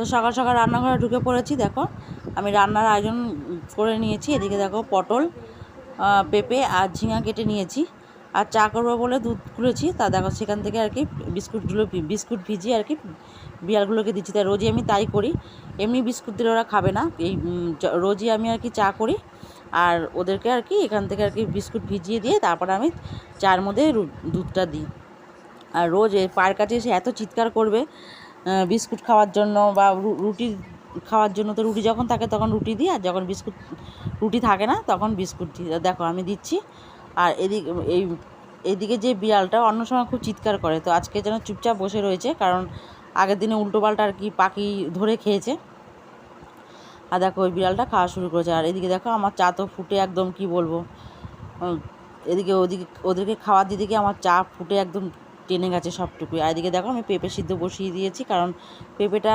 তো সকাল সকাল রান্নাঘরে ঢুকে পড়েছি, দেখো। আমি রান্নার আয়োজন করে নিয়েছি, এদিকে দেখো পটল পেঁপে আর ঝিঙা কেটে নিয়েছি। আর চা করব বলে দুধ খুলেছি, তা দেখো সেখান থেকে আর কি বিস্কুটগুলো বিস্কুট ভিজিয়ে আর কি বিড়ালগুলোকে দিচ্ছি। তাই রোজই আমি তাই করি, এমনি বিস্কুট দিলে ওরা খাবে না। এই রোজই আমি আর কি চা করি। আর ওদেরকে আর কি এখান থেকে আর কি বিস্কুট ভিজিয়ে দিয়ে তারপর আমি চার মধ্যে দুধটা দিই। আর রোজ এ পায়ের কাছে এসে এত চিৎকার করবে বিস্কুট খাওয়ার জন্য বা রুটি খাওয়ার জন্য তো রুটি যখন থাকে তখন রুটি দিই, আর যখন বিস্কুট রুটি থাকে না তখন বিস্কুট দিই। দেখো আমি দিচ্ছি, আর এদিক, এই, এদিকে যে বিড়ালটা অন্য সময় খুব চিৎকার করে, তো আজকে যেন চুপচাপ বসে রয়েছে, কারণ আগের দিনে উল্টোপাল্টা আর কি পাখি ধরে খেয়েছে। আর দেখো ওই বিড়ালটা খাওয়া শুরু করেছে, আর এদিকে দেখো আমার চা তো ফুটে একদম কি বলব এদিকে ওদিকে, ওদেরকে খাওয়ার গিয়ে আমার চা ফুটে একদম টেনে গেছে সবটুকুই। আর এদিকে দেখো আমি পেঁপে সিদ্ধ বসিয়ে দিয়েছি, কারণ পেঁপেটা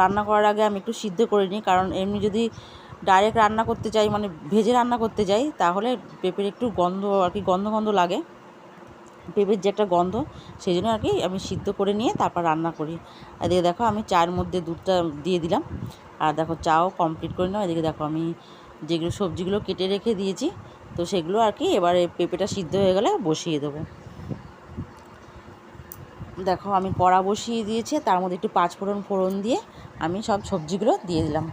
রান্না করার আগে আমি একটু সিদ্ধ করে নিই, কারণ এমনি যদি ডাইরেক্ট রান্না করতে চাই মানে ভেজে রান্না করতে যাই, তাহলে পেঁপের একটু গন্ধ আর কি গন্ধ গন্ধ লাগে। পেঁপের যে একটা গন্ধ, সেই জন্য আর কি আমি সিদ্ধ করে নিয়ে তারপর রান্না করি। এদিকে দেখো আমি চায়ের মধ্যে দুধটা দিয়ে দিলাম। আর দেখো চাও কমপ্লিট করে নাও। এদিকে দেখো আমি যেগুলো সবজিগুলো কেটে রেখে দিয়েছি, তো সেগুলো আর কি এবারে পেঁপেটা সিদ্ধ হয়ে গেলে বসিয়ে দেবো। দেখো আমি কড়া বসিয়ে দিয়েছে, তার মধ্যে একটু পাঁচ ফোড়ন ফোড়ন দিয়ে আমি সব সবজিগুলো দিয়ে দিলাম।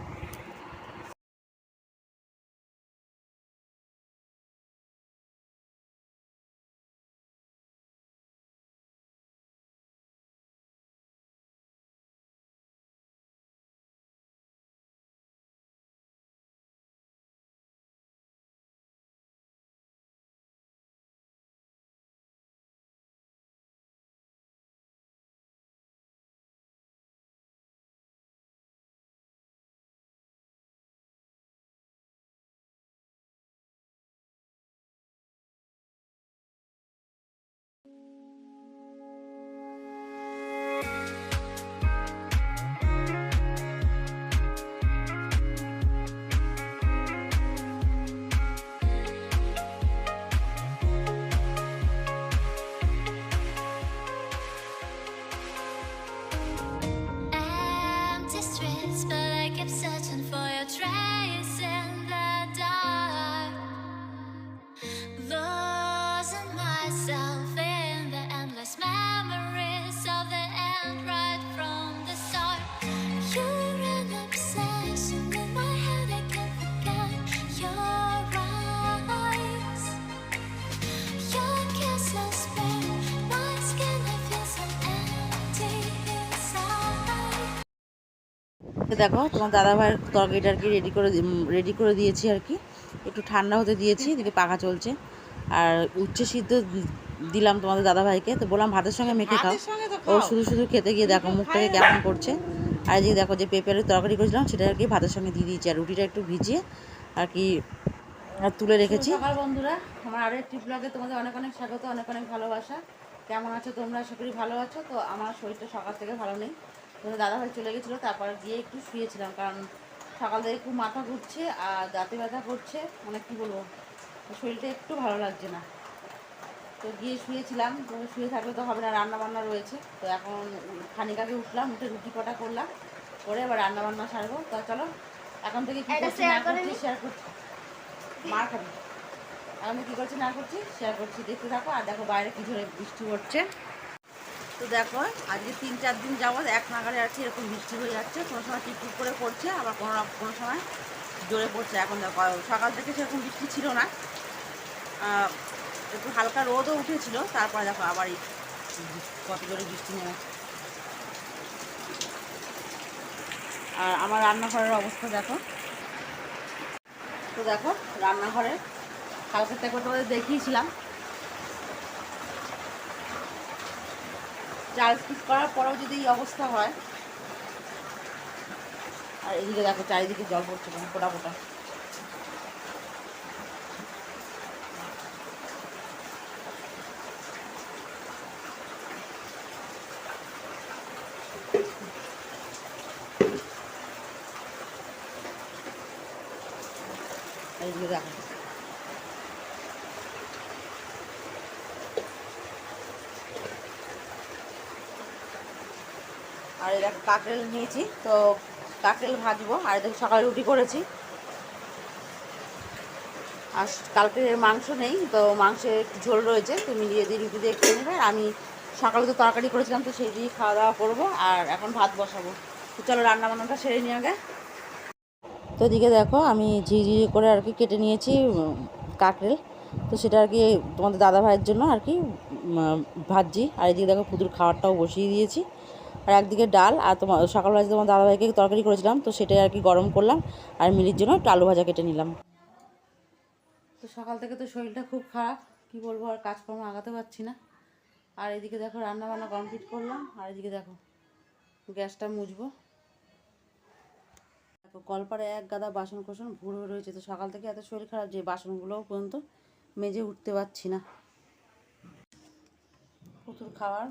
তো দেখো তোমার দাদাভাইয়ের তরকারিটা আর কি রেডি করে রেডি করে দিয়েছি আর কি। একটু ঠান্ডা হতে দিয়েছি এদিকে পাখা চলছে। আর উচ্ছে সিদ্ধ দিলাম তোমাদের দাদাভাইকে। তো বললাম ভাতের সঙ্গে মেখে খাও। ও শুধু শুধু খেতে গিয়ে দেখো মুখটাকে কেমন করছে। আর এদিকে দেখো যে পেঁপের তরকারি করেছিলাম সেটা আর কি ভাতের সঙ্গে দিয়ে দিয়েছি। আর রুটিটা একটু ভিজিয়ে আর কি আর তুলে রেখেছি। সকাল বন্ধুরা। আমার আরও একটি ব্লগে তোমাদের অনেক অনেক স্বাগত অনেক অনেক ভালোবাসা। কেমন আছো তোমরা? আশা করি ভালো আছো। তো আমার শরীরটা সকাল থেকে ভালো নেই। তোমাদের দাদাভাই চলে গেছিল তারপর গিয়ে একটু শুয়েছিলাম কারণ সকাল থেকে খুব মাথা ঘুরছে আর দাঁতে ব্যথা করছে মানে কী বলব শরীরটা একটু ভালো লাগছে না। তো গিয়ে শুয়েছিলাম তো শুয়ে থাকলে তো হবে না রান্না বান্না রয়েছে তো এখন খানিক আগে উঠলাম উঠে রুটি কটা করলাম করে এবার রান্না বান্না সারবো তো চলো এখন থেকে কী করছি না করছি শেয়ার করছি। মার খাবি। এখন কী করছি না করছি শেয়ার করছি। দেখতে থাকো আর দেখো বাইরে কী ধরে বৃষ্টি পড়ছে। তো দেখো, আজকে তিন, চার দিন যাবৎ এক নাগারে কি এরকম বৃষ্টি হয়ে যাচ্ছে। কোনো সময় টিপটিপ করে পড়ছে, আবার কোনো কোনো সময় জোরে পড়ছে। এখন দেখো, সকাল থেকে সেরকম বৃষ্টি ছিল না। একটু হালকা রোদও উঠেছিল, তারপরে দেখো আবার এই কত জোরে বৃষ্টি নেমেছে। আর আমার রান্নাঘরের অবস্থা দেখো। তো দেখো, রান্নাঘরে কালকে থেকে তোমাদের দেখিয়েছিলাম। চাল পিস করার পরেও যদি এই অবস্থা হয়। আর এদিকে দেখো, চারিদিকে জল পড়ছে কেমন ফোটা ফোটা এইদিকে দেখো আর এটা কাঁকরেল নিয়েছি, তো কাঁকরেল ভাজবো। আর দেখো সকালে রুটি করেছি। আর কালকে মাংস নেই, তো মাংসের ঝোল রয়েছে, তো মিলিয়ে দিয়ে রুটি দিয়ে খেয়ে নেবে। আমি সকালে তো তরকারি করেছিলাম, তো সেই দিয়েই খাওয়া দাওয়া করব, আর এখন ভাত বসাবো। তো চলো রান্না বান্নাটা সেরে নিয়ে আগে। তো এদিকে দেখো, আমি ঝিঝি করে আর কি কেটে নিয়েছি কাঁকরেল তো সেটা আর কি তোমাদের দাদা ভাইয়ের জন্য আর কি ভাজছি। আর এদিকে দেখো পুতুর খাবারটাও বসিয়ে দিয়েছি। আর একদিকে ডাল আর তোমার সকালবেলা তোমার দাদা ভাইকে তরকারি করেছিলাম, তো সেটাই আর কি গরম করলাম আর মিলির জন্য একটু আলু ভাজা কেটে নিলাম। তো সকাল থেকে তো শরীরটা খুব খারাপ, কি বলব আর কাজকর্ম আগাতে পারছি না। আর এদিকে দেখো রান্না বান্না কমপ্লিট করলাম, আর এদিকে দেখো গ্যাসটা মুছবো। দেখো কলপারে এক গাদা বাসন কোসন ভুড়ো রয়েছে, তো সকাল থেকে এত শরীর খারাপ যে বাসনগুলোও পর্যন্ত মেজে উঠতে পারছি না। প্রচুর খাবার।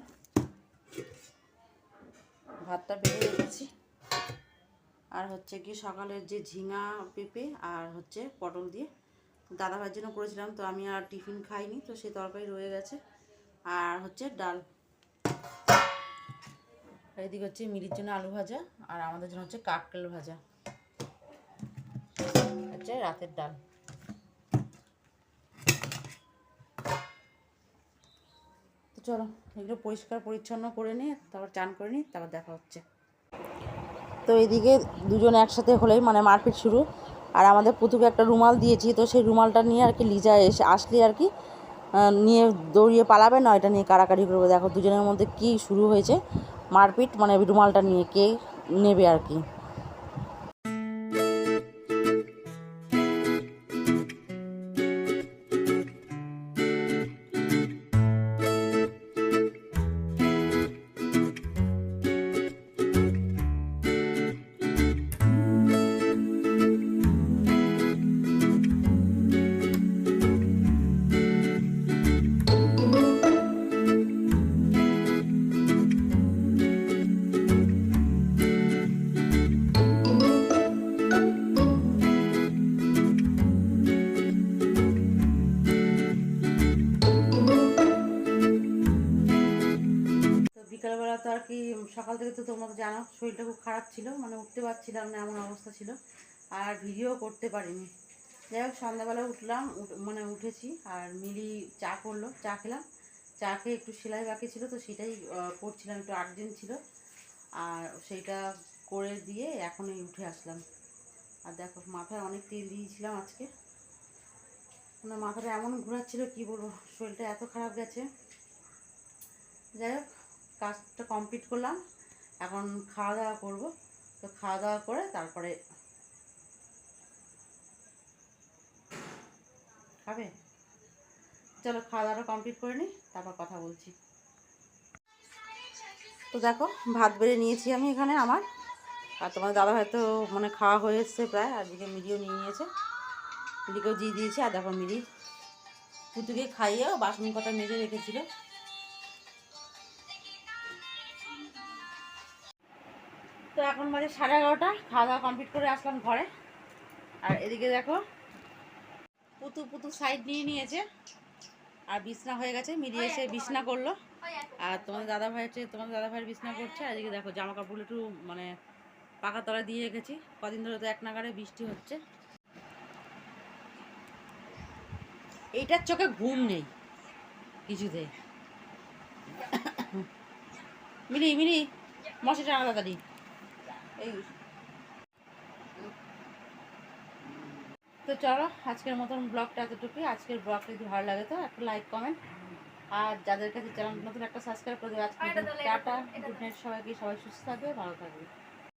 ভাতটা বেড়ে রেখেছি আর হচ্ছে কি সকালের যে ঝিঙা পেঁপে আর হচ্ছে পটল দিয়ে দাদা ভাইয়ের জন্য করেছিলাম, তো আমি আর টিফিন খাইনি, তো সেই তরকারি রয়ে গেছে। আর হচ্ছে ডাল। এদিকে হচ্ছে মিলির জন্য আলু ভাজা আর আমাদের জন্য হচ্ছে কাককেল ভাজা। হচ্ছে রাতের ডাল। চলো এগুলো পরিষ্কার পরিচ্ছন্ন করে নিয়ে, তারপর চান করে নিই, তারপর দেখা হচ্ছে। তো এদিকে দুজন একসাথে হলেই মানে মারপিট শুরু। আর আমাদের পুতুকে একটা রুমাল দিয়েছি, তো সেই রুমালটা নিয়ে আর কি লিজা এসে আসলে আর কি নিয়ে দৌড়িয়ে পালাবে না, এটা নিয়ে কাড়াকাড়ি করবে। দেখো দুজনের মধ্যে কি শুরু হয়েছে মারপিট মানে রুমালটা নিয়ে কে নেবে আর কি। সকাল থেকে তো তোমরা তো জানো, শরীরটা খুব খারাপ ছিল মানে উঠতে পারছিলাম না, এমন অবস্থা ছিল। আর ভিডিও করতে পারিনি। যাই হোক, সন্ধ্যাবেলা উঠলাম মানে উঠেছি, আর মিলি চা করল, চা খেলাম। চা খেয়ে একটু সেলাই বাকি ছিল, তো সেটাই করছিলাম, একটু আর্জেন্ট ছিল। আর সেইটা করে দিয়ে এখনই উঠে আসলাম। আর দেখো, মাথায় অনেক তেল দিয়েছিলাম আজকে। মানে মাথাটা এমন ঘোরাচ্ছিল, কি বলব, শরীরটা এত খারাপ গেছে। যাই হোক কাজটা কমপ্লিট করলাম। এখন খাওয়া দাওয়া করব। তো খাওয়া দাওয়া করে তারপরে খাবে? চলো খাওয়া দাওয়াটা কমপ্লিট করে নিই তারপর কথা বলছি। তো দেখো, ভাত বেড়ে নিয়েছি আমি এখানে আমার। আর তোমার দাদা হয়তো মানে খাওয়া হয়ে এসছে প্রায় আজকে মিডিও নিয়ে নিয়েছে। মিডিকেও দিয়ে দিয়েছি, আর দেখো মিডি পুতুকে খাইয়েও বাসন কটা মেজে রেখেছিল। তো এখন বাজে সাড়ে এগারোটা, খাওয়া দাওয়া কমপ্লিট করে আসলাম ঘরে। আর এদিকে দেখো, পুতু পুতু সাইড নিয়ে নিয়েছে। আর বিছনা হয়ে গেছে, মিলিয়ে এসে বিছনা করল। আর তোমাদের দাদা ভাই হচ্ছে তোমাদের দাদা ভাইয়ের বিছনা করছে। আর এদিকে দেখো জামা কাপড় একটু মানে পাকা তলায় দিয়ে রেখেছি। কদিন ধরে তো এক নাগারে বৃষ্টি হচ্ছে। এইটার চোখে ঘুম নেই কিছুতে। মিলি মিলি মশা টানা তাড়াতাড়ি এই। তো চলো আজকের মতন ব্লগটা এতটুকুই। আজকের ব্লগটা যদি ভালো লাগে তো একটা লাইক কমেন্ট আর যাদের কাছে চ্যানেল নতুন একটা সাবস্ক্রাইব করে দেবে আজকে টাটা। গুড নাইট সবাইকে সবাই সুস্থ থাকবে ভালো থাকবে।